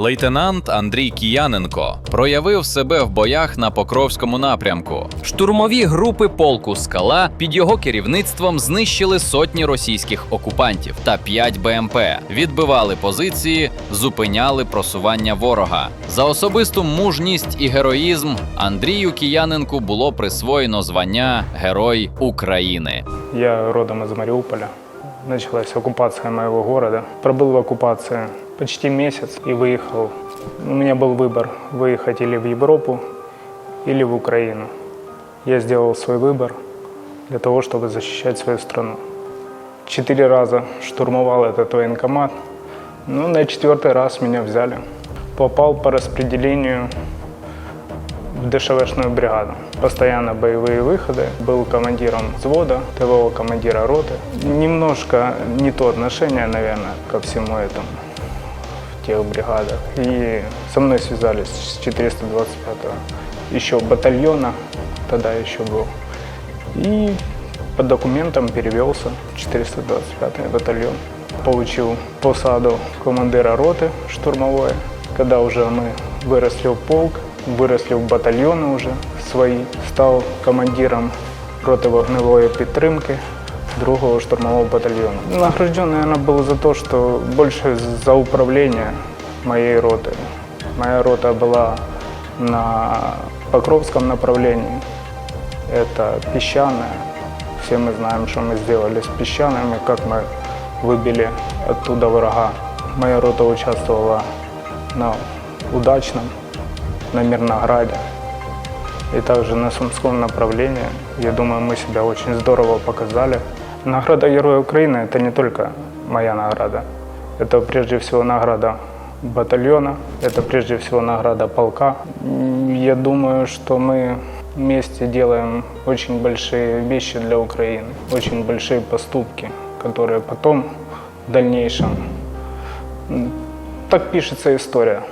Лейтенант Андрій Кіяненко проявив себе в боях на Покровському напрямку. Штурмові групи полку Скала під його керівництвом знищили сотні російських окупантів та 5 БМП, відбивали позиції, зупиняли просування ворога. За особисту мужність і героїзм Андрію Кіяненку було присвоєно звання Герой України. Я родом из Мариуполя. Началась оккупация моего города. Пробыл в оккупации почти месяц и выехал. У меня был выбор выехать или в Европу, или в Украину. Я сделал свой выбор для того, чтобы защищать свою страну. Четыре раза штурмовал этот военкомат. Ну, на четвертый раз меня взяли. Попал по распределению в ДШВшную бригаду. Постоянно боевые выходы. Был командиром взвода, ТВО командира роты. Немножко не то отношение, наверное, ко всему этому в тех бригадах. И со мной связались с 425-го еще батальона, тогда еще был. И по документам перевелся в 425 батальон. Получил посаду командира роты штурмовой. Когда уже мы выросли в полк, выросли в батальоны уже свои, стал командиром роты вогневої підтримки другого штурмового батальона. Награжден, наверное, был за то, что больше за управление моей ротой. Моя рота была на Покровском направлении. Это песчаное. Все мы знаем, что мы сделали с песчаными, как мы выбили оттуда врага. Моя рота участвовала на удачном, на Мирнограде и также на Сумском направлении. Я думаю, мы себя очень здорово показали. Награда Героя Украины – это не только моя награда. Это прежде всего награда батальона, это прежде всего награда полка. Я думаю, что мы вместе делаем очень большие вещи для Украины, очень большие поступки, которые потом в дальнейшем так пишется история.